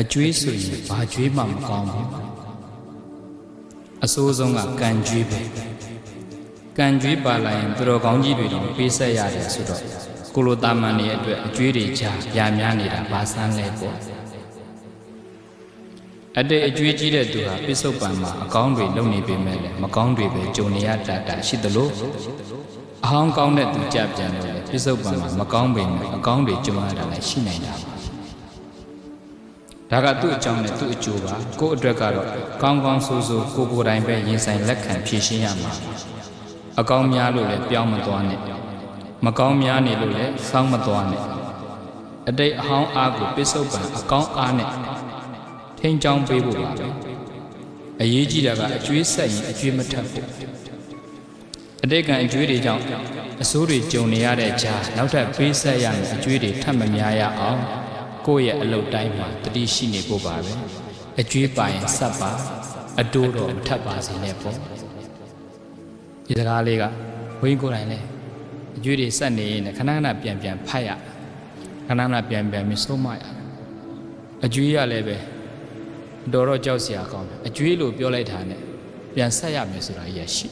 အကျွေးဆိုရင်ဘာကျွေးမှမကောင်းဘူးအဆိုးဆုံးကကံကျွေးပဲကံကျွေးပါလာရင်သူတော်ကောင်းကြီးတွေတော့ပေးဆက်ရတယ်ဆိုတော့ကိုလိုတာမန်တွေအတွက်အကျွေးတွေချာပြာများနေတာဘာဆန်းလဲပေါ့အတိတ်အကျွေးကြီးတဲ့သူဟာပစ္စုပန်မှာအကောင်းတွေလုပ်နေပေမဲ့လည်းမကောင်းတွေပဲကြုံနေရတတ်တာရှိသလိုအဟောင်းကောင်းတဲ့သူကြပြန်လို့လည်းပစ္စုပန်မှာမကောင်းပေမဲ့အကောင်းတွေကြုံရတာလည်းရှိနိုင်တာပါ ဒါကသူ့အကြောင်းနဲ့သူ့အကျိုးပါကိုယ့်အတွက်ကတော့ကောင်းကောင်းဆိုးဆိုးကိုကိုယ်တိုင်ပဲရင်ဆိုင်လက်ခံဖြေရှင်းရမှာအကောင်းများလို့လည်းပြောင်းမသွားနဲ့မကောင်းများနေလို့လည်းစောင်းမသွားနဲ့အတိတ်အဟောင်းအားကိုပစ္စုပန်အကောင်းအားနဲ့ထိန်းချောင်းပေးဖို့ပါပဲအရေးကြီးတာကအကျွေးဆက်ရင်အကျွေးမထပ်ဖို့အတိတ်ကအကျွေးတွေကြောင့်အဆိုးတွေကြုံနေရတဲ့ကြားနောက်ထပ်ပေးဆက်ရမယ်အကျွေးတွေထပ်မများရအောင် ကိုယ့်ရဲ့အလုပ်တိုင်းမှာတတိရှိနေဖို့ပါပဲအကျွေးပါရင်စပ်ပါအတိုးတော့မထပ်ပါစေနဲ့ပေါ့ဒီစကားလေးကဘုန်းကြီးကိုယ်တိုင်လဲအကျွေးတွေဆက်နေရင်လည်းခဏခဏပြန်ပြန်ဖတ်ရခဏခဏပြန်ပြန်ပြီးဆုံးမရအကျွေးရလည်းပဲတော်တော့ကြောက်စရာကောင်းတယ်အကျွေးလို့ပြောလိုက်တာနဲ့ပြန်ဆက်ရမယ်ဆိုတာရရှိ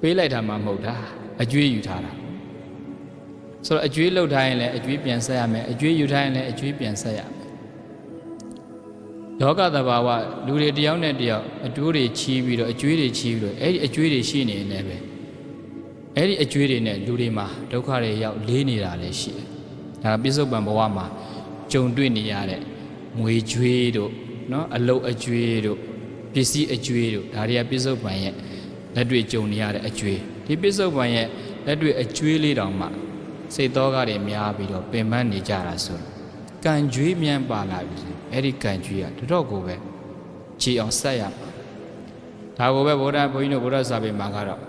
ပေးလိုက်တာမှမဟုတ်တာအကျွေးယူထားတာ ဆိုတော့အကျွေးလှုပ်ထားရင်လည်းအကျွေးပြန်ဆက်ရမယ်အကျွေးယူထားရင်လည်းအကျွေးပြန်ဆက်ရမယ်လောကသဘာဝလူတွေတယောက်နဲ့တယောက်အတိုးတွေချီးပြီးတော့အကျွေးတွေချီးပြီးတော့အဲ့ဒီအကျွေးတွေရှိနေရင်လည်းပဲအဲ့ဒီအကျွေးတွေနဲ့လူတွေမှာဒုက္ခတွေရောက်လေးနေတာလည်းရှိတယ်ဒါပြစ္ဆုတ်ပံဘဝမှာကြုံတွေ့နေရတဲ့ငွေကြွေးတို့နော်အလုတ်အကျွေးတို့ပစ္စည်းအကျွေးတို့ဒါတွေကပြစ္ဆုတ်ပံရဲ့လက်တွေ့ကြုံနေရတဲ့အကျွေးဒီပြစ္ဆုတ်ပံရဲ့လက်တွေ့အကျွေးလေးတောင်မှ စိတ်တော်ကတွေများပြီးတော့ပင်ပန်းနေကြတာဆိုတော့ကံကြွေးမြန်းပါလာပြီအဲ့ဒီကံကြွေးကတော်တော်ကိုပဲကြည်အောင်ဆက်ရမှာဒါကိုပဲဗုဒ္ဓဘုန်းကြီးတို့ဗုဒ္ဓစာပေမှာကတော့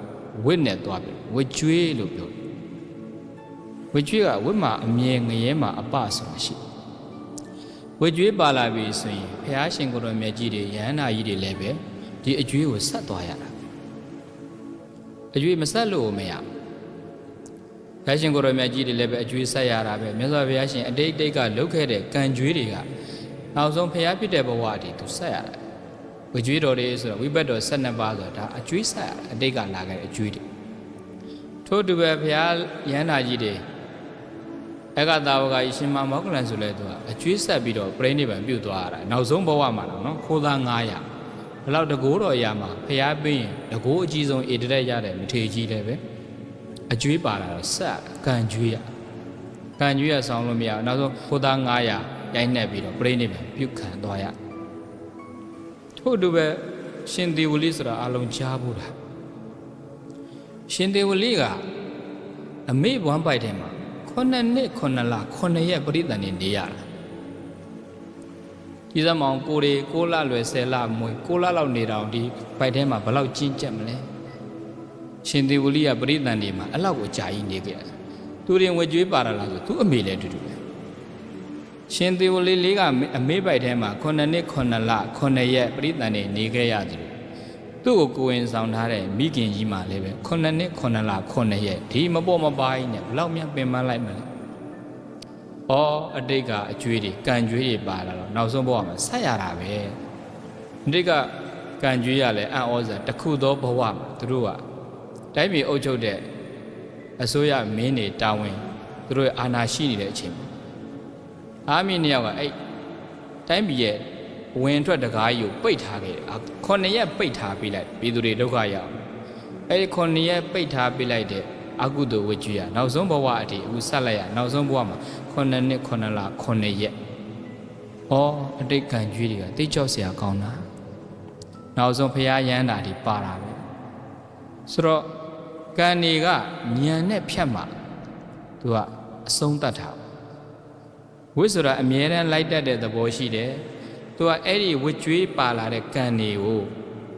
ဝိနဲ့သွားပြီဝိကျွေးလို့ပြောဝိကျွေးကဝိမှာအမြဲငရဲမှာအပဆိုတာရှိဝိကျွေးပါလာပြီဆိုရင်ဘုရားရှင်ကိုယ်တော်မြတ်ကြီးတွေယဟန္တာကြီးတွေလည်းပဲဒီအကျွေးကိုဆက်သွားရတာအကျွေးမဆက်လို့မရဘူး ဘုရားရှင်ကိုယ်တော်မြတ်ကြီးတွေလည်းပဲအကျွေးဆက်ရတာပဲမြတ်စွာဘုရားရှင်အတိတ်တိတ်ကလုတ်ခဲ့တဲ့ကံကြွေးတွေကနောက်ဆုံးဘုရားဖြစ်တဲ့ဘဝတည်းသူဆက်ရတာဝိကျွေးတော်တွေဆိုတော့ဝိဘတ်တော်12ပါးဆိုတာဒါအကျွေးဆက်ရတာအတိတ်ကလာခဲ့တဲ့အကျွေးတွေထို့တူပဲဘုရားယန္တာကြီးတွေအကတာဝကကြီးရှင်မမောကလန်ဆိုလဲသူကအကျွေးဆက်ပြီးတော့ပြိဋိဘံပြုတ်သွားရတာနောက်ဆုံးဘဝမှာတော့နော်ခိုးသား900ဘယ်လောက်တကိုးတော်ရမှာဘုရားပြင်းရင်တကိုးအကြီးဆုံးဧတရက်ရတဲ့မထေကြီးတယ်ပဲ အကျွေးပါလာတော့ဆက်ကံကျွေးရကံကျွေးရဆောင်လို့မရဘူးနောက်ဆုံးခိုးသား900ရိုက်နှက်ပြီးတော့ပြိဋိဘံပြုတ်ခံသွားရထို့တူပဲရှင်သေဝလိဆိုတာအလုံးကြားဖို့တာရှင်သေဝလိကအမေဘွမ်းပိုက်ထဲမှာခုနှစ်နှစ်ခုနှစ်လခုနှစ်ရက်ပြိတန်နေနေရတာဒီစမောင်ကိုရီ6လလွယ်10လမွေ6လလောက်နေတော့ဒီပိုက်ထဲမှာဘယ်လောက်ကြီးကြက်မလဲ ရှင်သေဝလိကပြိတန်နေမှာအဲ့လောက်ကိုကြာကြီးနေခဲ့တယ်သူရင်ဝကြွေးပါရလားဆိုသူအမေလည်းအတူတူပဲရှင်သေဝလိလေးကအမေပိုက်ထဲမှာ9နှစ်9လ9ရက်ပြိတန်နေနေခဲ့ရတယ်သူ့ကိုကိုဝင်ဆောင်ထားတဲ့မိခင်ကြီးမှလည်းပဲ9နှစ်9လ9ရက်ဒီမပေါ်မပိုင်းနဲ့ဘလောက်များပင်ပန်းလိုက်မလဲ။အော်အတိတ်ကအကျွေးတွေကံကျွေးတွေပါလာတော့နောက်ဆုံးဘဝမှာဆက်ရတာပဲ။အတိတ်ကကံကျွေးရလဲအံ့ဩစရာတစ်ခုသောဘဝမှာသူတို့က တိုင်းပြည်အုပ်ချုပ်တဲ့အစိုးရမင်းတွေတာဝန်သူတို့ရဲ့အာဏာရှိနေတဲ့အချိန်မှာအာမီနှစ်ယောက်ကအဲ့တိုင်းပြည်ရဲ့ဝင်ထွက်တကားကြီးကိုပိတ်ထားခဲ့တယ်။ခုနှစ်ရက်ပိတ်ထားပေးလိုက်ပြည်သူတွေဒုက္ခရောက်။အဲဒီခုနှစ်ရက်ပိတ်ထားပေးလိုက်တဲ့အကုသိုလ်ဝိကျွေးရနောက်ဆုံးဘဝအထိအခုဆက်လိုက်ရနောက်ဆုံးဘဝမှာခုနှစ်နှစ်ခုနှစ်လခုနှစ်ရက်။ဩအတိတ်ကံကျွေးတွေကတိတ်ကြောက်စရာကောင်းတာ။နောက်ဆုံးဖရာရန်တာတွေပါတာပဲ။ဆိုတော့ ကံတွေကညံနဲ့ဖြတ်မှသူကအဆုံးတတ်တာ။ဝိဆိုတာအမြဲတမ်းလိုက်တတ်တဲ့သဘောရှိတယ်။သူကအဲ့ဒီဝစ်ကြွေးပါလာတဲ့ကံတွေကို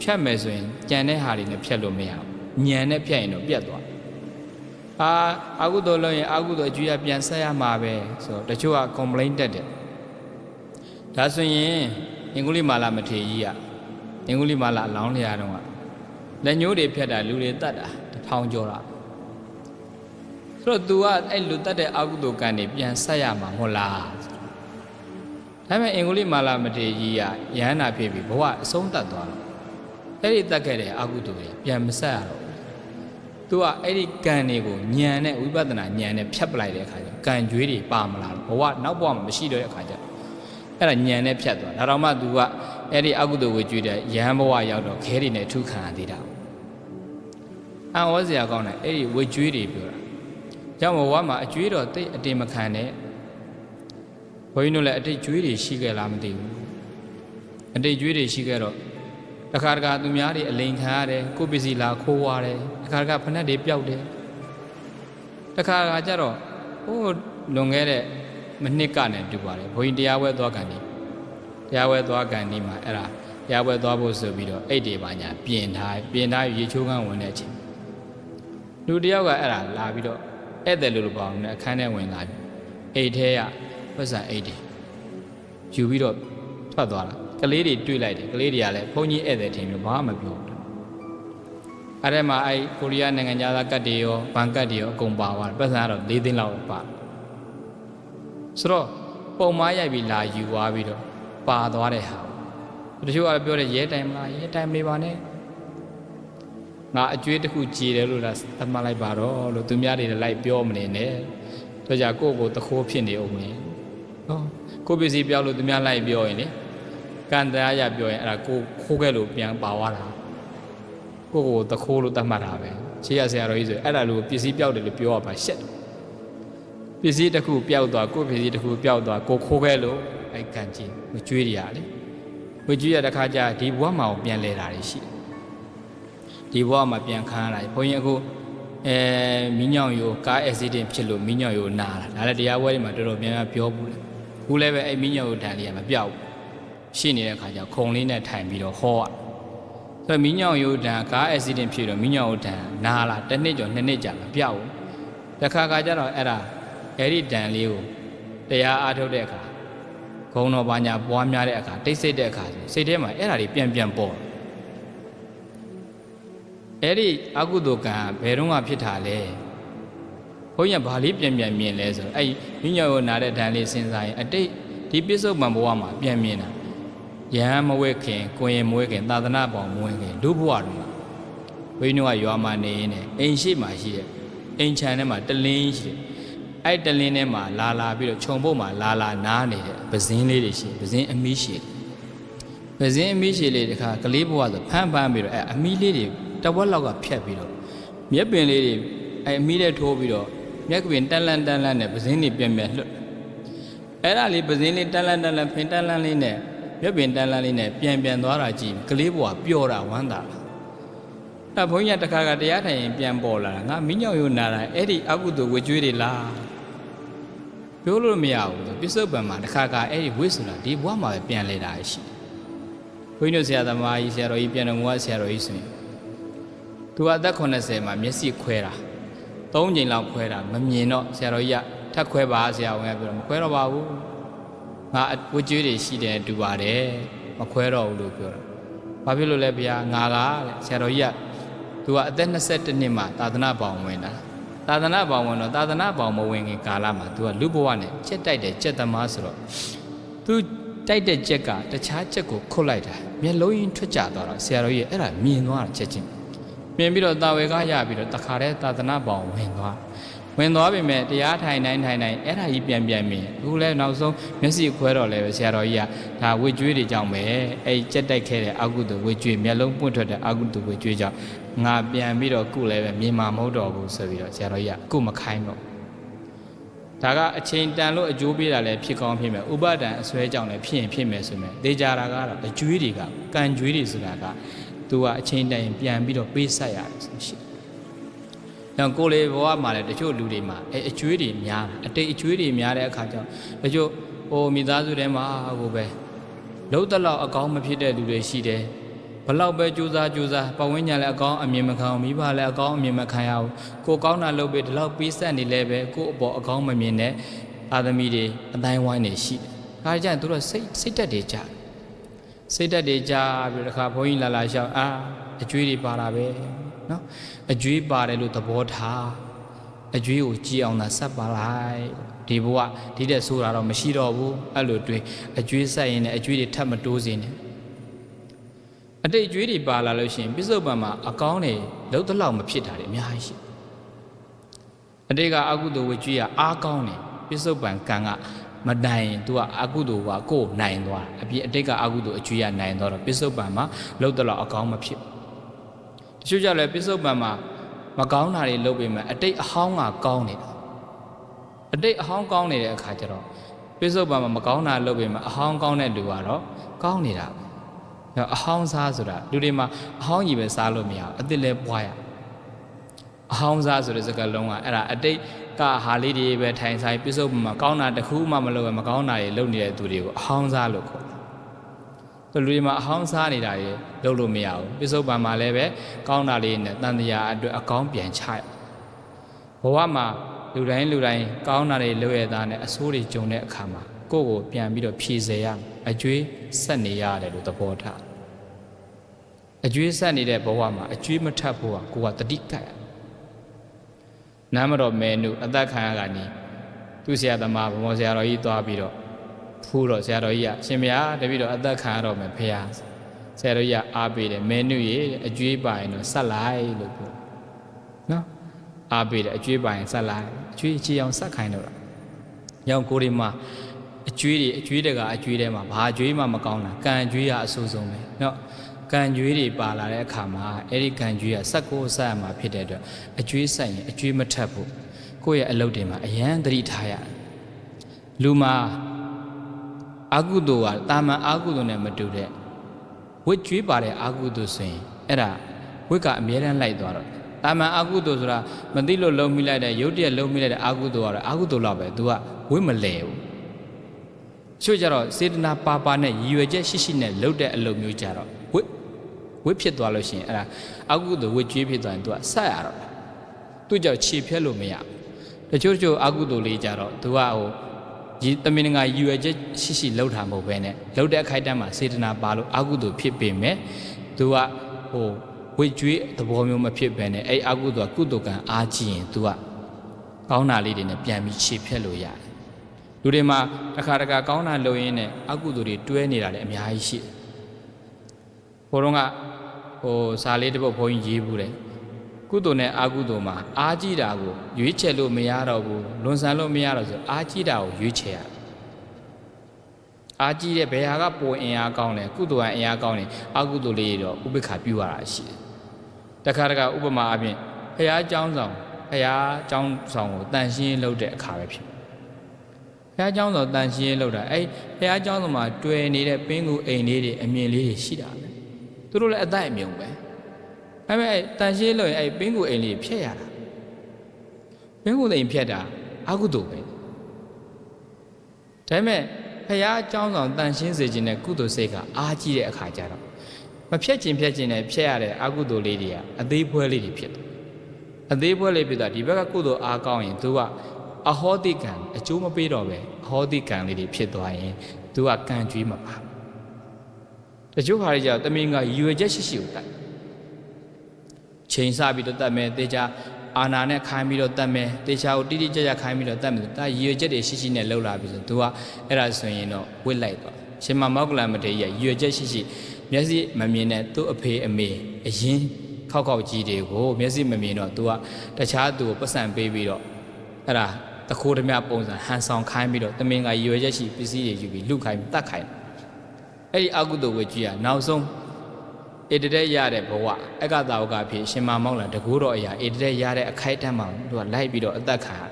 ဖြတ်မယ်ဆိုရင်ကြံတဲ့ဟာတွေနဲ့ဖြတ်လို့မရဘူးညံနဲ့ဖြတ်ရင်တော့ပြတ်သွားအာအာဟုသောလို့ရင်အာဟုသောအကျွေးရပြန်ဆက်ရမှာပဲဆိုတော့တချို့က complaint တက်တယ်ဒါဆိုရင်အင်္ဂုလိမာလာမထေရကြီးကအင်္ဂုလိမာလာအလောင်းလျာတော့က လက်ညှိုးတွေဖြတ်တာလူတွေတတ်တာတစ်ထောင်ကျော်တာဆိုတော့ तू ကအဲ့လူတတ်တဲ့အာဟုသောကံတွေပြန်ဆက်ရမှာမဟုတ်လားဒါဒါပေမဲ့အင်္ဂုလိမာလာမထေရကြီးကယဟန္တာဖြစ်ပြီးဘဝအဆုံးသတ်သွားတော့အဲ့ဒီတတ်ခဲ့တဲ့အကုသိုလ်တွေပြန်မဆက်ရတော့ဘူးသူကအဲ့ဒီကံတွေကိုညံနဲ့ဝိပဿနာညံနဲ့ဖြတ်ပလိုက်တဲ့အခါကျကံကြွေးတွေပါမလာတော့ဘဝနောက်ဘဝမှာမရှိတော့တဲ့အခါကျအဲ့ဒါညံနဲ့ဖြတ်သွားဒါတော့မှသူကအဲ့ဒီအကုသိုလ်ဝေကြွေးတဲ့ယဟန်ဘဝရောက်တော့ခဲတွေနဲ့ထုခံရသေးတာ အံ့ဩစရာကောင်းတယ်အဲ့ဒီဝေကြွေးတွေပြောတာကြောင့်ဘဝမှာအကျွေးတော့တိတ်အတင်မခံနဲ့ဘုန်းကြီးတို့လည်းအတိတ်ကျွေးတွေရှိခဲ့လားမသိဘူးအတိတ်ကျွေးတွေရှိခဲ့တော့တခါတခါသူများတွေအလိန်ခံရတယ်ကိုယ်ပစ္စည်းလာခိုးသွားတယ်တခါတခါဖက်နှက်တွေပျောက်တယ်တခါတခါကျတော့ဟိုးလွန်ခဲ့တဲ့မနှစ်ကနဲ့တူပါတယ်ဘုန်းကြီးတရားဝဲသွားကန်ဒီတရားဝဲသွားကန်ဒီမှာအဲ့ဒါတရားဝဲသွားဖို့ဆိုပြီးတော့အိတ်တွေပါညာပြင်ထားပြင်ထားရေချိုးကန်းဝင်တဲ့အချိန် လူတယောက်ကအဲ့ဒါလာပြီးတော့ဧည့်သည်လို့လို့ပေါ့နဲ့အခန်းထဲဝင်လာပြီအိတ်ထဲကပတ်စံအိတ်တွေယူပြီးတော့ထွက်သွားတာကလေးတွေတွေ့လိုက်တယ်ကလေးတွေကလည်းဘုန်းကြီးဧည့်သည်ထင်ပြီးဘာမှမပြောဘူးအဲ့ဒါမှအဲ့ကိုရီးယားနိုင်ငံသားကတ်တွေရောဘန်ကတ်တွေရောအကုန်ပါသွားတယ်ပတ်စံကတော့၄သိန်းလောက်ပါဆိုတော့ပုံမားရိုက်ပြီးလာယူသွားပြီးတော့ပါသွားတဲ့ဟာတချို့ကလည်းပြောတယ်ရဲတိုင်မလားရဲတိုင်မနေပါနဲ့ ငါအကျွေးတစ်ခုကြည်တယ်လို့လားသတ်မှတ်လိုက်ပါတော့လို့သူများတွေလည်းလိုက်ပြောမနေနဲ့တို့ကြကိုယ့်ကိုယ်တခိုးဖြစ်နေအောင်လေဟောကိုယ်ပစ္စည်းပြောက်လို့သူများလိုက်ပြောရင်လေကံတရားရပြောရင်အဲ့ဒါကိုခိုးခဲ့လို့ပြန်ပါသွားတာကိုယ့်ကိုယ်တခိုးလို့သတ်မှတ်တာပဲရှေးရဆရာတော်ကြီးဆိုအဲ့ဒါလို့ပစ္စည်းပြောက်တယ်လို့ပြောရပါရှက်ပစ္စည်းတစ်ခုပျောက်သွားကိုယ်ပစ္စည်းတစ်ခုပျောက်သွားကိုခိုးခဲ့လို့အဲ့ကံကြီးမကြွေးရရလေမကြွေးရတဲ့ခါကျဒီဘဝမှာပြန်လဲတာတွေရှိတယ် ဒီဘဝမှာပြန်ခံရတာဘုန်းကြီးအခုအဲမိညောင်ရိုကားအက်ဆီဒင့်ဖြစ်လို့မိညောင်ရိုနာတာဒါလည်းတရားပွဲတွေမှာတော်တော်များများပြောဘူးလေခုလည်းပဲအဲ့မိညောင်ရိုတန်လေးကမပြောက်ဘူးရှိနေတဲ့ခါကျခုံလေးနဲ့ထိုင်ပြီးတော့ဟောရဆိုတော့မိညောင်ရိုတန်ကားအက်ဆီဒင့်ဖြစ်တော့မိညောင်ရိုတန်နာလာတစ်နှစ်ကျော်နှစ်နှစ်ကြာမပြောက်ဘူးတခါခါကျတော့အဲ့ဒါအဲ့ဒီတန်လေးကိုတရားအားထုတ်တဲ့အခါဂုံတော်ဘာညာပွားများတဲ့အခါတိတ်ဆိတ်တဲ့အခါဆိုစိတ်ထဲမှာအဲ့ဒါတွေပြန်ပြန်ပေါ်တယ် အဲ့ဒီအကုသိုလ်ကံဘယ်တော့မှဖြစ်တာလဲဘုန်းကြီးကဘာလေးပြန်ပြန်မြင်လဲဆိုတော့အဲ့ညညရောနာတဲ့ဓာန်လေးစဉ်းစားရင်အတိတ်ဒီပြစ္ဆုတ်ပံဘဝမှာပြန်မြင်တာယဟန်မဝဲခင်ကိုရင်မဝဲခင်သာသနာပေါင်းမဝဲခင်ဒုဘဝတုန်းကဘုန်းကြီးတို့ကရွာမှာနေနေအိမ်ရှိမှရှိတဲ့အိမ်ခြံထဲမှာတလင်းရှိတယ်အဲ့တလင်းထဲမှာလာလာပြီးတော့ခြုံပုတ်မှာလာလာနားနေတဲ့ပဇင်းလေးတွေရှိပဇင်းအမီးရှိတယ်ပဇင်းအမီးရှိလေးတခါကလေးဘဝဆိုဖမ်းဖမ်းပြီးတော့အဲ့အမီးလေးတွေ တဝက်လောက်ကဖြတ်ပြီးတော့မြက်ပင်လေးတွေအဲအမီးတဲ့ထိုးပြီးတော့မြက်ကပင်တန်လန်တန်လန်နဲ့ပဇင်းတွေပြန်ပြန်လွတ်အဲ့ဒါလေးပဇင်းလေးတန်လန်တန်လန်ဖင်တန်လန်လေးနဲ့မြက်ပင်တန်လန်လေးနဲ့ပြန်ပြန်သွားတာကြည့်ကလေးဘွားပျော်တာဝမ်းသာတာအဲ့ဘုန်းကြီးတခါကတရားထိုင်ရင်ပြန်ပေါ်လာတာငါမိညောင်ယုံနာတာအဲ့ဒီအကုသိုလ်ဝေကျွေးတွေလားပြောလို့မရဘူးပြစ္ဆုတ်ပံမှာတခါကအဲ့ဒီဝိဆိုတာဒီဘွားမှာပဲပြန်လဲတာရှိတယ်ဘုန်းကြီးတို့ဆရာသမားကြီးဆရာတော်ကြီးပြန်တော်မူကဆရာတော်ကြီးဆိုရင် သူကအသက်80မှာမျက်စိခွဲတာ၃ချိန်လောက်ခွဲတာမမြင်တော့ဆရာတော်ကြီးကထပ်ခွဲပါဆရာဝန်ကပြောတော့မခွဲတော့ပါဘူးငါဝကြွေးတွေရှိတယ်တူပါတယ်မခွဲတော့ဘူးလို့ပြောတာဘာဖြစ်လို့လဲဗျာငါကတဲ့ဆရာတော်ကြီးကသူကအသက်22နှစ်မှာသာသနာပေါင်ဝင်တာသာသနာပေါင်ဝင်တော့သာသနာပေါင်မဝင်ခင်ကာလမှာသူကလူဘဝနဲ့ချက်တိုက်တယ်ချက်သမားဆိုတော့သူတိုက်တဲ့ချက်ကတခြားချက်ကိုခုတ်လိုက်တာမျက်လုံးရင်းထွက်ကြသွားတော့ဆရာတော်ကြီးအဲ့ဒါမြင်သွားတာချက်ချင်း မြင်ပြီးတော့တာဝေကရပြီးတော့တခါတည်းသာသနာပေါင်ဝင်သွားဝင်သွားပြီမဲ့တရားထိုင်တိုင်းထိုင်တိုင်းအဲ့ဒါကြီးပြန်ပြန်မြင်အခုလဲနောက်ဆုံးမျက်စိခွဲတော့လဲဆရာတော်ကြီးကဒါဝေကျွေးတွေကြောင့်ပဲအဲ့ကြက်တိုက်ခဲ့တဲ့အကုသိုလ်ဝေကျွေးမျက်လုံးပွင့်ထွက်တဲ့အကုသိုလ်ဝေကျွေးကြောင့်ငါပြန်ပြီးတော့ကုလဲပဲမြင်မှာမဟုတ်တော့ဘူးဆိုပြီးတော့ဆရာတော်ကြီးကကုမခိုင်းတော့ဒါကအချိန်တန်လို့အကျိုးပေးတာလည်းဖြစ်ကောင်းဖြစ်မယ်ဥပဒံအစွဲကြောင့်လည်းဖြစ်ရင်ဖြစ်မယ်ဆိုမယ်ဒေကြတာကတော့အကျွေးတွေကကံကျွေးတွေဆိုတာက သူကအချိန်တန်ရင်ပြန်ပြီးတော့ပေးဆက်ရတယ်ဆိုရှိတယ်။ဒါကိုလေဘဝမှာလည်းတချို့လူတွေမှာအဲအကျွေးတွေများအတိတ်အကျွေးတွေများတဲ့အခါကျတော့တချို့ဟိုမိသားစုထဲမှာဟိုပဲလုံးတလောက်အကောင်းမဖြစ်တဲ့လူတွေရှိတယ်။ဘလောက်ပဲကြိုးစားကြိုးစားပဝင်းညာလည်းအကောင်းအမြင်မခံအောင်မိဘလည်းအကောင်းအမြင်မခံရဘူး။ကိုကောင်းတာလုပ်ပြီးဒီလောက်ပေးဆက်နေလဲပဲကိုအပေါ်အကောင်းမမြင်တဲ့အာသမီတွေအတိုင်းဝိုင်းနေရှိတယ်။ဒါကြရင်သူတို့စိတ်စိတ်တက်တွေကြတယ် စိတ်တက်တွေကြာပြီးတခါဘုန်းကြီးလာလာရှောက်အာအကျွေးတွေပါတာပဲနော်အကျွေးပါတယ်လို့သဘောထားအကျွေးကိုကြည်အောင်သာဆက်ပါလိုက်ဒီဘဝဒီတဲ့ဆိုတာတော့မရှိတော့ဘူးအဲ့လိုတွေးအကျွေးဆက်ရင်လည်းအကျွေးတွေထပ်မတိုးစေနဲ့အတိတ်ကျွေးတွေပါလာလို့ရှိရင်ပြစ္ဆုတ်ပံမှာအကောင်းတွေလုံးတလောက်မဖြစ်တာတွေအများကြီးရှိအတိတ်ကအကုသိုလ်ဝကျွေးကအားကောင်းတယ်ပြစ္ဆုတ်ပံကံက မနိုင်ရင် तू ကအကုသိုလ်ကကိုယ်နိုင်သွားအပြည့်အတိတ်ကအကုသိုလ်အကျွေးကနိုင်သွားတော့ပြစ္ဆုတ်ပံမှာလုံးတလောက်အကောင်းမဖြစ်တချို့ကြလည်းပြစ္ဆုတ်ပံမှာမကောင်းတာတွေလုပ်ပေမဲ့အတိတ်အဟောင်းကကောင်းနေတာအတိတ်အဟောင်းကောင်းနေတဲ့အခါကျတော့ပြစ္ဆုတ်ပံမှာမကောင်းတာလုပ်ပေမဲ့အဟောင်းကောင်းတဲ့လူကတော့ကောင်းနေတာပဲ။ဒါအဟောင်းစားဆိုတာလူတွေမှာအဟောင်းကြီးပဲစားလို့မရဘူးအစ်စ်လဲပွားရအဟောင်းစားဆိုတဲ့စကားလုံးကအဲ့ဒါအတိတ် ကဟာလေးတွေပဲထိုင်ဆိုင်ပြစ္ဆုတ်ပံမှာကောင်းတာတစ်ခုမှမလုပ်ပဲမကောင်းတာတွေလုပ်နေတဲ့သူတွေကိုအဟောင်းစားလို့ခေါ်တယ်။လူတွေမှာအဟောင်းစားနေတာတွေလုပ်လို့မရဘူးပြစ္ဆုတ်ပံမှာလည်းပဲကောင်းတာလေးနဲ့တန်တရားအတွက်အကောင်းပြန်ချရဘဝမှာလူတိုင်းလူတိုင်းကောင်းတာတွေလုပ်ရတာနဲ့အဆိုးတွေကြုံတဲ့အခါမှာကိုယ့်ကိုပြန်ပြီးတော့ဖြည့်စေရအကျွေးဆက်နေရတယ်လို့သဘောထားအကျွေးဆက်နေတဲ့ဘဝမှာအကျွေးမထပ်ဖို့ကကိုကတတိကတ်ရ နမ်းမတော်မဲနုအသက်ခံရကနီးသူ့ဆရာသမားဘမောဆရာတော်ကြီးသွားပြီးတော့ဖူးတော့ဆရာတော်ကြီးကရှင်မယားတပည့်တော်အသက်ခံရတော့မယ်ဖေဟာဆရာတော်ကြီးကအားပေးတယ်မဲနုရေအကျွေးပါရင်တော့ဆက်လိုက်လို့ပြောနော်အားပေးတယ်အကျွေးပါရင်ဆက်လိုက်အကျွေးချီအောင်ဆက်ခိုင်းတော့ရောင်ကိုရီမှာအကျွေးတွေအကျွေးတကအကျွေးထဲမှာဘာအကျွေးမှမကောင်းတာကံအကျွေးကအဆူဆုံးပဲနော် ကံကျွေးတွေပါလာတဲ့အခါမှာအဲ့ဒီကံကျွေးကစက်ကိုဆက်ရမှာဖြစ်တဲ့အတွက်အကျွေးဆက်ရင်အကျွေးမထပ်ဘူးကိုယ့်ရဲ့အလုပ်တွေမှာအယံသတိထားရတယ်လူမှာအာကုသိုလ်ကတာမန်အာကုသိုလ်နဲ့မတူတဲ့ဝစ်ကျွေးပါတဲ့အာကုသိုလ်ဆိုရင်အဲ့ဒါဝစ်ကအမြဲတမ်းလိုက်သွားတော့တာမန်အာကုသိုလ်ဆိုတာမသိလို့လုံးမိလိုက်တဲ့ရုပ်တရက်လုံးမိလိုက်တဲ့အာကုသိုလ်ကတော့အာကုသိုလ်တော့ပဲ तू ကဝစ်မလဲဘူးချို့ကြတော့စေတနာပါပါနဲ့ရည်ရွယ်ချက်ရှိရှိနဲ့လုပ်တဲ့အလုပ်မျိုးကြတော့ဝစ် ဝစ်ဖြစ်သွားလို့ရှိရင်အဲ့ဒါအာကုသိုလ်ဝစ်ကျွေးဖြစ်သွားရင် तू ကဆက်ရတော့သူကြောင့်ခြေဖြတ်လို့မရဘူးတချို့တချို့အာကုသိုလ်လေးကြတော့ तू ကဟိုဒီတမင်ငါရည်ရွယ်ချက်ရှိရှိလှုပ်တာမဟုတ်ပဲနဲ့လှုပ်တဲ့အခိုက်အတန့်မှာစေတနာပါလို့အာကုသိုလ်ဖြစ်ပေမဲ့ तू ကဟိုဝိကျွေးသဘောမျိုးမဖြစ်ပဲနဲ့အဲ့အကုသိုလ်ကကုသိုလ်ကံအားကြီးရင် तू ကကောင်းတာလေးတွေနဲ့ပြန်ပြီးခြေဖြတ်လို့ရတယ်လူတွေမှာတစ်ခါတခါကောင်းတာလုပ်ရင်းနဲ့အကုသိုလ်တွေတွဲနေတာလည်းအများကြီးရှိတယ်ဘိုးတော်က ဟိုစာလေးတစ်ပုဒ်ဘုန်းကြီးရေးဘူးတယ်ကုသိုလ်နဲ့အကုသိုလ်မှာအားကြီးတာကိုရွေးချယ်လို့မရတော့ဘူးလွန်ဆန်လို့မရတော့ဆိုအားကြီးတာကိုရွေးချယ်ရအားကြီးတဲ့ဘယ်ဟာကပိုအင်အားကောင်းလဲကုသိုလ်ကအင်အားကောင်းတယ်အကုသိုလ်လေးတော့ဥပိ္ပခာပြုရတာရှိတယ်တခါတခါဥပမာအပြင်ဖះเจ้าဆောင်ဖះเจ้าဆောင်ကိုတန်ရှင်းလုပ်တဲ့အခါပဲဖြစ်ဖះเจ้าဆောင်တန်ရှင်းလုပ်တာအဲ့ဖះเจ้าဆောင်မှာတွေ့နေတဲ့ပင်းကူအိမ်လေးတွေအမြင်လေးတွေရှိတာပဲ သူတို့လည်းအတိုက်အမြုံပဲဒါပေမဲ့တန်ရှင်းလို့ရင်အဲ့ပင်ကိုအိမ်လေးဖြတ်ရတာပင်ကိုအိမ်ဖြတ်တာအကုသိုလ်ပဲဒါပေမဲ့ဖရာအကြောင်းဆောင်တန်ရှင်းစေခြင်းနဲ့ကုသိုလ်စိတ်ကအားကြီးတဲ့အခါကျတော့မဖြတ်ခြင်းဖြတ်ခြင်းနဲ့ဖြတ်ရတဲ့အကုသိုလ်လေးတွေကအသေးပွဲလေးတွေဖြစ်တယ်အသေးပွဲလေးဖြစ်တာဒီဘက်ကကုသိုလ်အားကောင်းရင်သူကအဟောတိကံအကျိုးမပေးတော့ပဲအဟောတိကံလေးတွေဖြစ်သွားရင်သူကကံကြွေးမှာပါ တချို့ဟာတွေကြောင့်တမင်ကရွေချက်ရှိရှိကိုတတ်ချိန်ဆပြီးတော့တတ်မယ်တေချာအာနာနဲ့ခိုင်းပြီးတော့တတ်မယ်တေချာကိုတိတိကျကျခိုင်းပြီးတော့တတ်မယ်ဒါရွေချက်တွေရှိရှိနဲ့လှုပ်လာပြီဆိုသူကအဲ့ဒါဆိုရင်တော့ဝစ်လိုက်သွားရှင်မမောက္ကလမထေရရွေချက်ရှိရှိမျက်စိမမြင်တဲ့သူ့အဖေအမေအရင်ခောက်ခောက်ကြီးတွေကိုမျက်စိမမြင်တော့ तू ကတခြားသူကိုပတ်စံပေးပြီးတော့အဲ့ဒါတခိုးဓမြပုံစံဟန်ဆောင်ခိုင်းပြီးတော့တမင်ကရွယ်ချက်ရှိပစ္စည်းတွေယူပြီးလူခိုင်းတတ်ခိုင်း အဲ့ဒီအကုသိုလ်ဝေကြီးကနောက်ဆုံးဧတတဲ့ရတဲ့ဘဝအက္ကတာဝကဖြစ်ရှင်မမောင်းလာတကူတော်အရာဧတတဲ့ရတဲ့အခိုက်အတန့်မှာသူကလိုက်ပြီးတော့အသက်ခံရ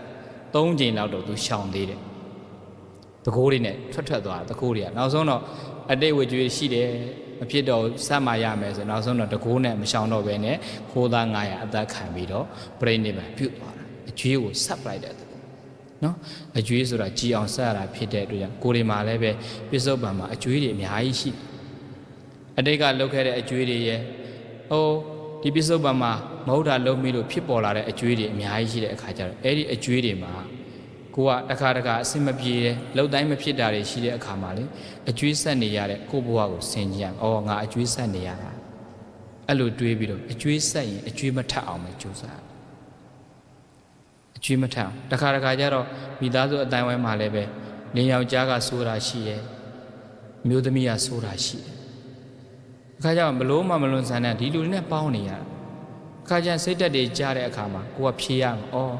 သုံးချိန်လောက်တော့သူရှောင်သေးတယ်တကိုးတွေနဲ့ထွက်ထွက်သွားတကိုးတွေကနောက်ဆုံးတော့အတိတ်ဝေကြီးရှိတယ်မဖြစ်တော့ဆက်มาရမယ်ဆိုနောက်ဆုံးတော့တကိုးနဲ့မရှောင်တော့ဘဲနဲ့ခိုးသား900အသက်ခံပြီးတော့ပြိဋိဘံပြုတ်သွားတာအကျွေးကိုဆက်ပလိုက်တဲ့ နော်အကျွေးဆိုတာကြည်အောင်ဆက်ရတာဖြစ်တဲ့အတွက်ကြောင့်ကိုယ်တွေမှာလည်းပဲပြစ္ဆုတ်ပံမှာအကျွေးတွေအများကြီးရှိအတိတ်ကလုပ်ခဲ့တဲ့အကျွေးတွေရဲ့ဟိုဒီပြစ္ဆုတ်ပံမှာမဟုတ်တာလုံးမိလို့ဖြစ်ပေါ်လာတဲ့အကျွေးတွေအများကြီးရှိတဲ့အခါကျတော့အဲ့ဒီအကျွေးတွေမှာကိုကတခါတခါအဆင်မပြေတယ်လှုပ်တိုင်းမဖြစ်တာတွေရှိတဲ့အခါမှာလေအကျွေးဆက်နေရတဲ့ကိုဘဝကိုဆင်ကြံ။အော်ငါအကျွေးဆက်နေရတာ။အဲ့လိုတွေးပြီးတော့အကျွေးဆက်ရင်အကျွေးမထပ်အောင်ပဲကြိုးစား။ အအကျွေးမထအောင်တခါတခါကျတော့မိသားစုအတိုင်းဝိုင်းမှာလည်းပဲလင်းယောက်ျားကဆိုတာရှိတယ်မျိုးသမီးကဆိုတာရှိတယ်အခါကျတော့မလို့မှမလွန်ဆန်တဲ့ဒီလူတွေနဲ့ပေါင်းနေရတာအခါကျစိတ်တက်တွေကြားတဲ့အခါမှာကိုကဖြေရမှာဩ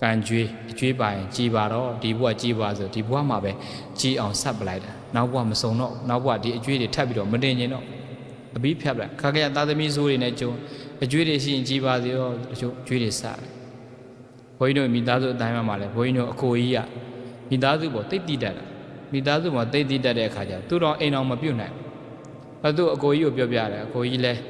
ကံကြွေးအကျွေးပါရင်ကြည်ပါတော့ဒီဘဝကြည်ပါဆိုဒီဘဝမှာပဲကြည်အောင်ဆက်ပလိုက်တာနောက်ဘဝမစုံတော့နောက်ဘဝဒီအကျွေးတွေထပ်ပြီးတော့မတင်ကျင်တော့အပြီးဖြတ်ပလိုက်ခါကြသားသမီးဆိုးတွေနဲ့ကြုံအကျွေးတွေရှိရင်ကြည်ပါစေတော့အကျွေးတွေစတယ် ဘုန်းကြီးတို့မိသားစုအတိုင်းမှာလည်းဘုန်းကြီးတို့အကိုကြီးကမိသားစုပေါ်တိတ်တိတတ်တာမိသားစုပေါ်တိတ်တိတတ်တဲ့အခါကျသူတော်အိမ်အောင်မပြုတ်နိုင်ဘူးအဲသူအကိုကြီးကိုပြောပြတယ်အကိုကြီးလည်း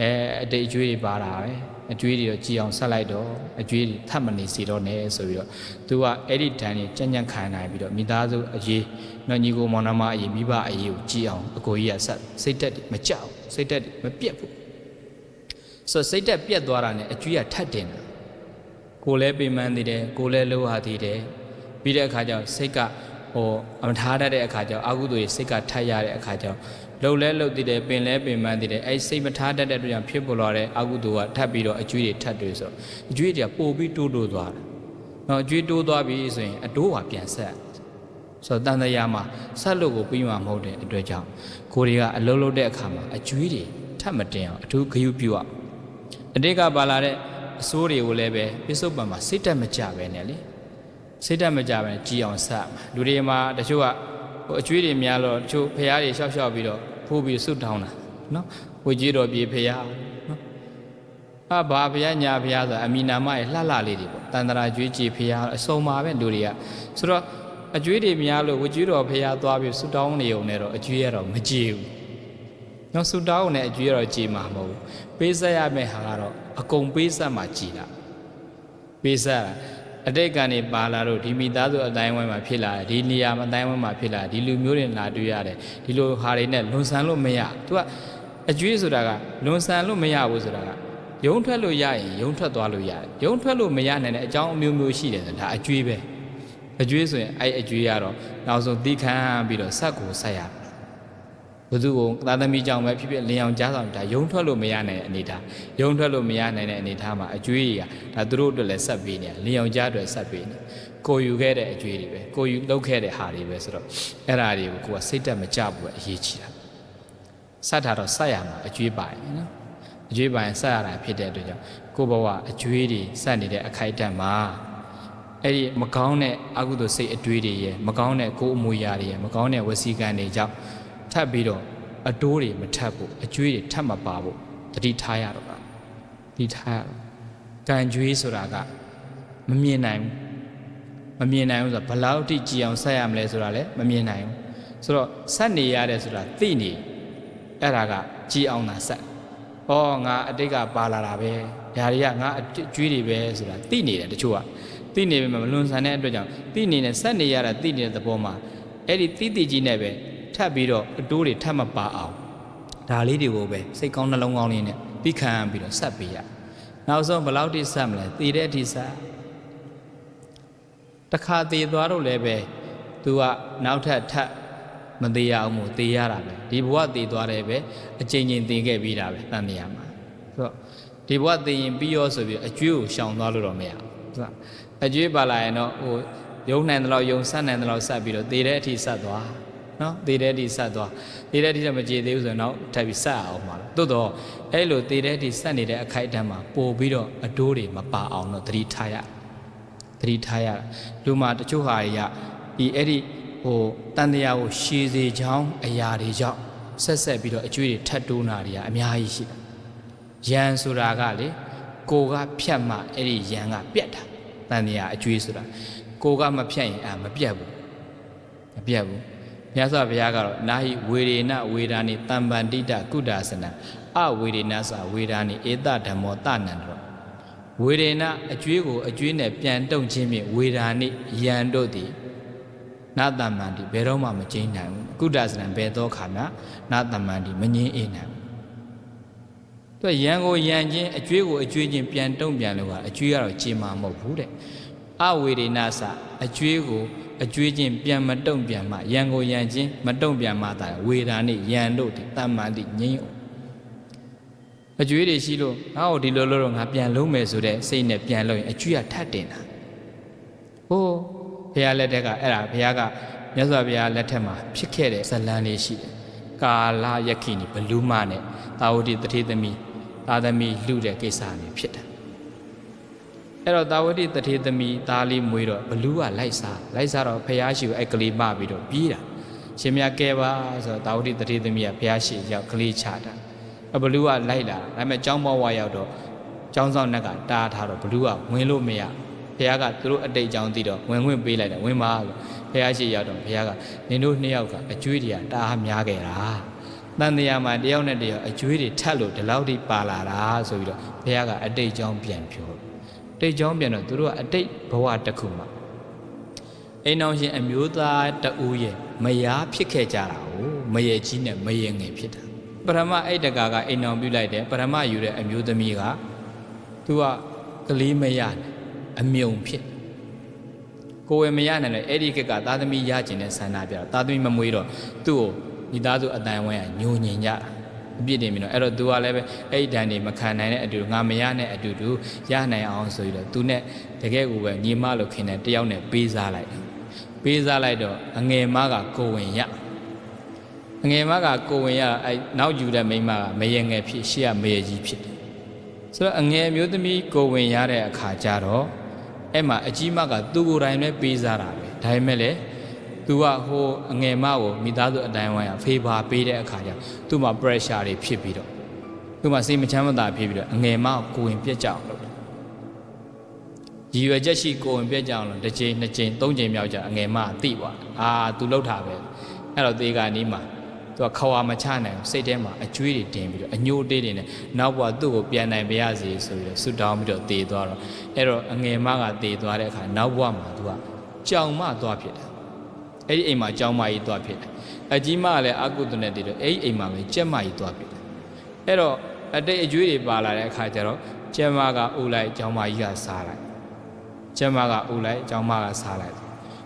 အဲအတိတ်အကျွေးတွေပါတာပဲအကျွေးတွေတော့ကြည်အောင်ဆက်လိုက်တော့အကျွေးတွေထပ်မနေစီတော့နဲ့ဆိုပြီးတော့သူကအဲ့ဒီတန်ကြီးကြံ့ကြံ့ခံနိုင်ပြီးတော့မိသားစုအရေးနော်ညီကိုမောင်နှမအရေးမိဘအရေးကိုကြည်အောင်အကိုကြီးကဆက်စိတ်တက်တယ်မကြောက်စိတ်တက်တယ်မပြတ်ဘူးဆိုစိတ်တက်ပြတ်သွားတာနဲ့အကျွေးကထပ်တင်တယ် ကိုယ်လည်းပင်ပန်းသေးတယ်ကိုယ်လည်းလှုပ်ဟာသေးတယ်ပြီးတဲ့အခါကျတော့စိတ်ကဟိုအမထားတတ်တဲ့အခါကျတော့အာဟုသူတွေစိတ်ကထပ်ရတဲ့အခါကျတော့လှုပ်လဲလှုပ်သေးတယ်ပင်လဲပင်ပန်းသေးတယ်အဲ့စိတ်မထားတတ်တဲ့အတွက်ကြောင့်ဖြစ်ပေါ်လာတဲ့အာဟုသူကထပ်ပြီးတော့အကျွေးတွေထပ်တွေဆိုတော့အကျွေးတွေကပို့ပြီးတိုးတိုးသွားတယ်။နော်အကျွေးတိုးသွားပြီဆိုရင်အတိုးဟာပြန်ဆက်ဆိုတော့တန်တရားမှာဆက်လို့ကိုပြီးမှမဟုတ်တဲ့အတွက်ကြောင့်ကိုတွေကအလုံးလုံးတဲ့အခါမှာအကျွေးတွေထပ်မတင်အောင်အထူးဂရုပြုရအောင်အတိတ်ကပါလာတဲ့ အစိုးတွေကိုလည်းပဲပြစ္ဆုတ်ပံမှာစိတ်တက်မကြပဲနဲ့လေစိတ်တက်မကြပဲနဲ့ကြည်အောင်ဆက်မှာလူတွေမှာတချို့ကဟိုအကျွေးတွေများတော့တချို့ဖះတွေရှောက်ရှောက်ပြီးတော့ဖိုးပြီးဆုတ်တောင်းတာနော်ဝေကြီးတော်ပြေဖះနော်အာဘာဖះညာဖះဆိုတာအမီနာမရဲ့လှလှလေးတွေပေါ့တန်တရာကျွေးကြည်ဖះအစုံပါပဲလူတွေကဆိုတော့အကျွေးတွေများလို့ဝေကြီးတော်ဖះသွားပြီးဆုတောင်းနေုံနဲ့တော့အကျွေးရတော့မကြည်ဘူး နော်ဆုတောင်းနဲ့အကျွေးရတော့ကြည်မှာမဟုတ်ဘူးပေးဆက်ရမယ့်ဟာကတော့အကုန်ပေးဆက်မှကြည်တာပေးဆက်အတိတ်ကနေပါလာတော့ဒီမိသားစုအတိုင်းဝိုင်းမှာဖြစ်လာတယ်ဒီနေရာမှာအတိုင်းဝိုင်းမှာဖြစ်လာဒီလူမျိုးတွေလာတွေ့ရတယ်ဒီလိုဟာတွေနဲ့လွန်ဆန်လို့မရသူကအကျွေးဆိုတာကလွန်ဆန်လို့မရဘူးဆိုတာကယုံထွက်လို့ရရင်ယုံထွက်သွားလို့ရတယ်ယုံထွက်လို့မရနိုင်တဲ့အကြောင်းအမျိုးမျိုးရှိတယ်ဆိုတာဒါအကျွေးပဲအကျွေးဆိုရင်အဲ့အကျွေးကတော့နောက်ဆုံးသီးခံပြီးတော့ဆက်ကိုဆက်ရတယ် ဘုသူကိုသာသမီကြောင့်ပဲဖြစ်ဖြစ်လင်အောင်ကြားဆောင်ဒါယုံထွက်လို့မရနိုင်တဲ့အနေထားယုံထွက်လို့မရနိုင်တဲ့အနေထားမှာအကျွေးကြီးကဒါသူတို့အတွက်လည်းဆက်ပေးနေလင်အောင်ကြားအတွက်ဆက်ပေးနေကိုယူခဲ့တဲ့အကျွေးတွေပဲကိုယူလုပ်ခဲ့တဲ့ဟာတွေပဲဆိုတော့အဲ့ဒါတွေကိုကိုကစိတ်တက်မကြဘူးအရေးကြီးတာစတ်တာတော့စက်ရမှာအကျွေးပါရင်နော်အကျွေးပါရင်စက်ရတာဖြစ်တဲ့အတွက်ကြောင့်ကိုဘဝအကျွေးတွေစက်နေတဲ့အခိုက်အတန့်မှာအဲ့ဒီမကောင်းတဲ့အကုသိုလ်စိတ်အတွေးတွေရဲ့မကောင်းတဲ့ကိုယ်အမွေအရာတွေရဲ့မကောင်းတဲ့ဝစီကံတွေကြောင့် ထပ်ပြီးတော့အတိုးတွေမထပ်ဖို့အကျွေးတွေထပ်မပါဖို့တတိထားရတော့တာတတိထားရတော့ကံကျွေးဆိုတာကမမြင်နိုင်ဘူးမမြင်နိုင်ဘူးဆိုတာဘလောက်တိကြည်အောင်ဆက်ရမလဲဆိုတာလည်းမမြင်နိုင်ဘူးဆိုတော့ဆက်နေရတယ်ဆိုတာသိနေအဲ့ဒါကကြည်အောင်သာဆက်ဩငါအတိတ်ကပါလာတာပဲဓာတွေကငါအကျွေးတွေပဲဆိုတာသိနေတယ်တချို့ကသိနေပေမဲ့မလွန်ဆန်တဲ့အတွက်ကြောင့်သိနေနဲ့ဆက်နေရတာသိနေတဲ့သဘောမှာအဲ့ဒီသိသိကြီးနဲ့ပဲ ထပ်ပြီးတော့အတိုးတွေထပ်မပါအောင်ဒါလေးတွေကိုပဲစိတ်ကောင်းနှလုံးကောင်းလေးနဲ့ပြီးခံပြီးတော့ဆက်ပေးရနောက်ဆုံးဘယ်လောက်ထိဆက်မလဲတည်တဲ့အထိဆက်တခါတည်သွားတော့လည်းပဲ तू ကနောက်ထပ်ထပ်မသေးရအောင်မို့တည်ရတာပဲဒီဘဝတည်သွားတယ်ပဲအချိန်ချင်းတည်ခဲ့ပြီးတာပဲတန်တရားမှာဆိုတော့ဒီဘဝတည်ရင်ပြီးရောဆိုပြီးအကျွေးကိုရှောင်သွားလို့တော့မရဘူးသူကအကျွေးပါလာရင်တော့ဟိုယုံနိုင်တယ်လို့ယုံဆက်နိုင်တယ်လို့ဆက်ပြီးတော့တည်တဲ့အထိဆက်သွား နော်တည်တဲ့အထိဆက်သွားတည်တဲ့အထိတော့မကြည်သေးဘူးဆိုရင်တော့ထပ်ပြီးဆက်အောင်ပါလို့တိုးတော့အဲ့လိုတည်တဲ့အထိဆက်နေတဲ့အခိုက်အတန့်မှာပို့ပြီးတော့အတိုးတွေမပါအောင်တော့သတိထားရသတိထားရလူမှာတချို့ဟာတွေကဒီအဲ့ဒီဟိုတန်တရားကိုရှည်စေချောင်းအရာတွေကြောင့်ဆက်ဆက်ပြီးတော့အကျွေးတွေထပ်တိုးနာတွေကအများကြီးရှိတယ်ရန်ဆိုတာကလေကိုကဖြတ်မှအဲ့ဒီရန်ကပြတ်တာတန်တရားအကျွေးဆိုတာကိုကမဖြတ်ရင်အာမပြတ်ဘူးမပြတ်ဘူး မြတ်စွာဘုရားကတော့နာဟိဝေရေနဝေဒာနိတမ္ပန္တိတကုဒါစနအဝေရေနသဝေဒာနိဧတဓမ္မောတနန္တောဝေရေနအကျွေးကိုအကျွေးနဲ့ပြန်တုံခြင်းဖြင့်ဝေဒာနိယံတို့သည်နာတမ္မန္တိဘယ်တော့မှမကျင်းနိုင်ဘူးကုဒါစနဘယ်သောခါမှနာတမ္မန္တိမငင်းအေးနိုင်ဘူးသူရန်ကိုရန်ချင်းအကျွေးကိုအကျွေးချင်းပြန်တုံပြန်လို့ကအကျွေးကတော့ကြေမာမဟုတ်ဘူးတဲ့အဝေရေနသအကျွေးကို အကျွေးချင်းပြန်မတုံ့ပြန်မှရန်ကိုရန်ချင်းမတုံ့ပြန်မှသာဝေဒာနိယံတို့ဒီတမ္မန္တိငြိမ်းအောင်အကျွေးတွေရှိလို့ငါ့ကိုဒီလိုလို့တော့ငါပြန်လုံးမယ်ဆိုတဲ့စိတ်နဲ့ပြန်လို့ရင်အကျွေးကထတ်တင်တာဟိုးဘုရားလက်ထက်ကအဲ့ဒါဘုရားကမြတ်စွာဘုရားလက်ထက်မှာဖြစ်ခဲ့တဲ့ဇလန်းလေးရှိတယ်ကာလယက္ခိနီဘလူးမနဲ့သာဝတိတထေသမီးသာသမီလှုတဲ့ကိစ္စမျိုးဖြစ်တယ် အဲ့တော့သာဝတိတထေသမီးသားလေးမွေးတော့ဘလူးကလိုက်စားလိုက်စားတော့ဘုရားရှိကိုအဲ့ကလေးမပြီးတော့ပြေးတာရှင်မြတ်ကဲပါဆိုတော့သာဝတိတထေသမီးကဘုရားရှိရောက်ကလေးချတာအဘလူးကလိုက်လာဒါပေမဲ့ကျောင်းပေါ်ဝါရောက်တော့ကျောင်းဆောင်နှက်ကတားထားတော့ဘလူးကဝင်လို့မရဘုရားကသူတို့အတိတ်ကြောင်းသိတော့ဝင်ခွင့်ပေးလိုက်တယ်ဝင်ပါလို့ဘုရားရှိရောက်တော့ဘုရားကနင်တို့နှစ်ယောက်ကအကျွေးတွေကတားများခဲ့တာတန်တရားမှာတယောက်နဲ့တယောက်အကျွေးတွေထပ်လို့ဒီလောက်ထိပါလာတာဆိုပြီးတော့ဘုရားကအတိတ်ကြောင်းပြန်ပြော တိတ်ကြောင်းပြန်တော့သူတို့ကအတိတ်ဘဝတစ်ခုမှာအိမ်အောင်ရှင်အမျိုးသားတဦးရဲ့မယားဖြစ်ခဲ့ကြတာ哦မရေကြီးနဲ့မရေငယ်ဖြစ်တာပရမအိတ်တကာကအိမ်အောင်ပြုလိုက်တယ်ပရမယူတဲ့အမျိုးသမီးကသူကကလေးမရနဲ့အမြုံဖြစ်ကိုယ်ဝယ်မရနိုင်တယ်အဲ့ဒီကကသားသမီးရကျင်တဲ့ဆန္ဒပြတော့သားသမီးမမွေးတော့သူ့ကိုမိသားစုအတန်ဝဲကညိုညင်ကြတာ အပြစ်တင်ပြီးတော့အဲ့တော့ तू ကလည်းပဲအဲ့ဒီတန်တွေမခံနိုင်တဲ့အတူငါမရနဲ့အတူတူရနိုင်အောင်ဆိုပြီးတော့ तू နဲ့တကယ်ကိုပဲညီမလို့ခင်တဲ့တယောက်နဲ့ပေးစားလိုက်တယ်ပေးစားလိုက်တော့အငယ်မကကိုဝင်ရအငယ်မကကိုဝင်ရအဲ့နောက်ယူတဲ့မိန်းမကမရေငယ်ဖြစ်ရှေ့ကမရေကြီးဖြစ်တယ်ဆိုတော့အငယ်မျိုးသမီးကိုဝင်ရတဲ့အခါကျတော့အဲ့မှာအကြီးမကသူ့ကိုယ်တိုင်ပဲပေးစားတာပဲဒါပေမဲ့လည်း သူကဟိုအငယ်မကိုမိသားစုအတိုင်းဝိုင်းဖေးပါပေးတဲ့အခါကျသူ့မှာ pressure တွေဖြစ်ပြီးတော့သူ့မှာစိတ်မချမ်းမသာဖြစ်ပြီးတော့အငယ်မကိုကိုဝင်ပြက်ကြအောင်လုပ်တယ်ရည်ရွယ်ချက်ရှိကိုဝင်ပြက်ကြအောင်လို့တစ်ချိန်နှစ်ချိန်သုံးချိန်မြောက်ကြအငယ်မကသိသွားတယ်အာသူလှုပ်တာပဲအဲ့တော့သေကနီးမှာသူကခွာမချနိုင်ဘူးစိတ်ထဲမှာအကျွေးတွေတင်ပြီးတော့အညိုးတေးတွေနဲ့နောက်ဘဝသူ့ကိုပြန်နိုင်ပါရစေဆိုပြီးတော့ဆုတောင်းပြီးတော့သေသွားတော့အဲ့တော့အငယ်မကသေသွားတဲ့အခါနောက်ဘဝမှာသူကကြောင်မသွားဖြစ်တယ် အဲ့ဒီအိမ်မှာကြောင်မကြီးသွားဖြစ်တယ်အကြီးမကလည်းအကုသနဲ့တည်တော့အဲ့ဒီအိမ်မှာပဲကြက်မကြီးသွားဖြစ်တယ်အဲ့တော့အတိတ်အကျွေးတွေပါလာတဲ့အခါကျတော့ကြက်မကအူလိုက်ကြောင်မကြီးကစားလိုက်ကြက်မကအူလိုက်ကြောင်မကစားလိုက်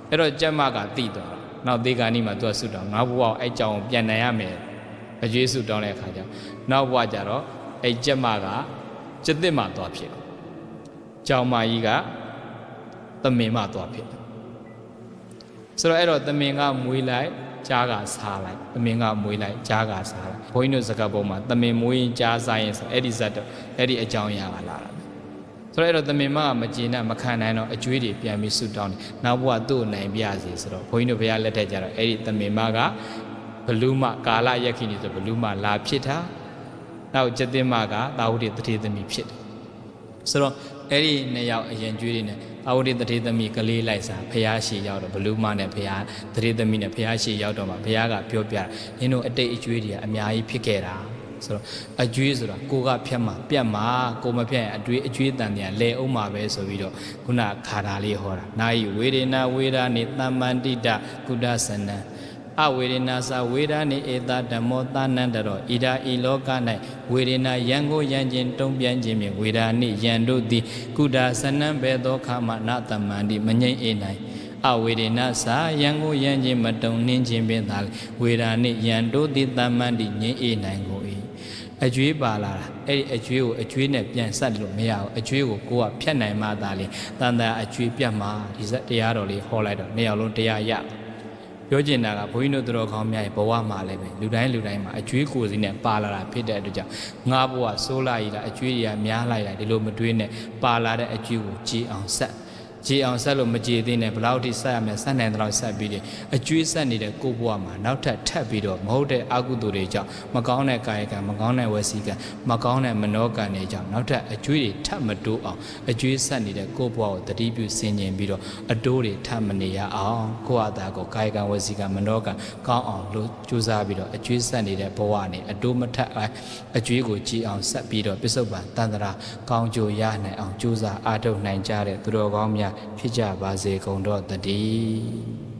အဲ့တော့ကြက်မကတိသွားတာနောက်သေကာနီးမှာသူကဆုတောင်းငါဘဝကိုအဲ့ကြောင်ကိုပြန်နိုင်ရမယ်အကျွေးဆုတောင်းတဲ့အခါကျတော့နောက်ဘဝကျတော့အဲ့ကြက်မကကျက်တစ်မှသွားဖြစ်တယ်ကြောင်မကြီးကသမင်မှသွားဖြစ်တယ် ဆိုတော့အဲ့တော့သမင်ကမွေးလိုက်ကြားကစားလိုက်သမင်ကမွေးလိုက်ကြားကစားလိုက်ဘုန်းကြီးတို့စကားပုံမှာသမင်မွေးရင်ကြားစားရင်ဆိုအဲ့ဒီဇတ်တော့အဲ့ဒီအကြောင်းအရာကလာတာဆိုတော့အဲ့တော့သမင်မကမကျေနပ်မခံနိုင်တော့အကျွေးတွေပြန်ပြီးဆုတောင်းတယ်နောက်ဘုရားသူ့ကိုနိုင်ပြစီဆိုတော့ဘုန်းကြီးတို့ဘုရားလက်ထက်ကြတော့အဲ့ဒီသမင်မကဘလူးမကာလရက်ခိနေဆိုဘလူးမလာဖြစ်တာနောက်ကျတင်မကတာဝတိတတိသမီးဖြစ်တယ်ဆိုတော့အဲ့ဒီနှစ်ယောက်အရင်ကျွေးတွေနဲ့ အာဝတိတတိသမီးကလေးလိုက်စားဖះရှိရောက်တော့ဘလူးမနဲ့ဖះတတိသမီးနဲ့ဖះရှိရောက်တော့မှဖះကပြောပြနင်တို့အတိတ်အကျွေးတွေကအများကြီးဖြစ်ခဲ့တာဆိုတော့အကျွေးဆိုတာကိုကဖြတ်မှာပြတ်မှာကိုမဖြတ်ရင်အကျွေးအကျွေးတန်တရားလဲအောင်မှာပဲဆိုပြီးတော့ခုနခါတာလေးဟောတာနာယီဝေဒနာဝေဒာနေတမ္မန္တိတကုဒ္ဒဆနံ အဝေဒနာသဝေဒာနိဧတဓမ္မောသနန္တရောဣဒာဤလောက၌ဝေဒနာယံကိုယံခြင်းတုံးပြန်ခြင်းဖြင့်ဝေဒာနိယံတို့သည်ကုဒဆနံဘေသောခမနတမန္တိမငိမ့်အေနိုင်အဝေဒနာသယံကိုယံခြင်းမတုံနှင်းခြင်းဖြင့်သာဝေဒာနိယံတို့သည်တမန္တိငိမ့်အေနိုင်ကို၏အကျွေးပါလာတာအဲ့ဒီအကျွေးကိုအကျွေးနဲ့ပြန်ဆက်လို့မရဘူးအကျွေးကိုကိုကဖြတ်နိုင်မှသာလေတန်တန်အကျွေးပြတ်မှဒီစက်တရားတော်လေးဟောလိုက်တော့နေရာလုံးတရားရ ပြောချင်တာကဘုန်းကြီးတို့တော်ကောင်းများရဲ့ဘဝမှာလည်းပဲလူတိုင်းလူတိုင်းမှာအကျွေးကိုယ်စီနဲ့ပါလာတာဖြစ်တဲ့အတွက်ကြောင့်ငါဘဝစိုးလာရည်လားအကျွေးတွေကများလိုက်တာဒီလိုမတွေးနဲ့ပါလာတဲ့အကျွေးကိုကြည်အောင်ဆက် ကြည်အောင်ဆက်လို့မကြည်သေးနဲ့ဘလောက်ထိဆက်ရမယ်ဆက်နိုင်တဲ့လောက်ဆက်ပြီးတယ်အကျွေးဆက်နေတဲ့ကိုယ့်ဘဝမှာနောက်ထပ်ထပ်ပြီးတော့မဟုတ်တဲ့အကုသိုလ်တွေကြောင့်မကောင်းတဲ့ကာယကံမကောင်းတဲ့ဝစီကံမကောင်းတဲ့မနောကံတွေကြောင့်နောက်ထပ်အကျွေးတွေထပ်မတိုးအောင်အကျွေးဆက်နေတဲ့ကိုယ့်ဘဝကိုတတိပြုဆင်ခြင်ပြီးတော့အတိုးတွေထပ်မနေရအောင်ကိုယ့်အသာကိုကာယကံဝစီကံမနောကံကောင်းအောင်လို့ကြိုးစားပြီးတော့အကျွေးဆက်နေတဲ့ဘဝနဲ့အတိုးမထပ်အကျွေးကိုကြည်အောင်ဆက်ပြီးတော့ပစ္စုပန်တန်တရာကောင်းကြိုရနိုင်အောင်ကြိုးစားအားထုတ်နိုင်ကြတဲ့သူတော်ကောင်းများဖြစ်ကြပါစေကုန်တော့တည်း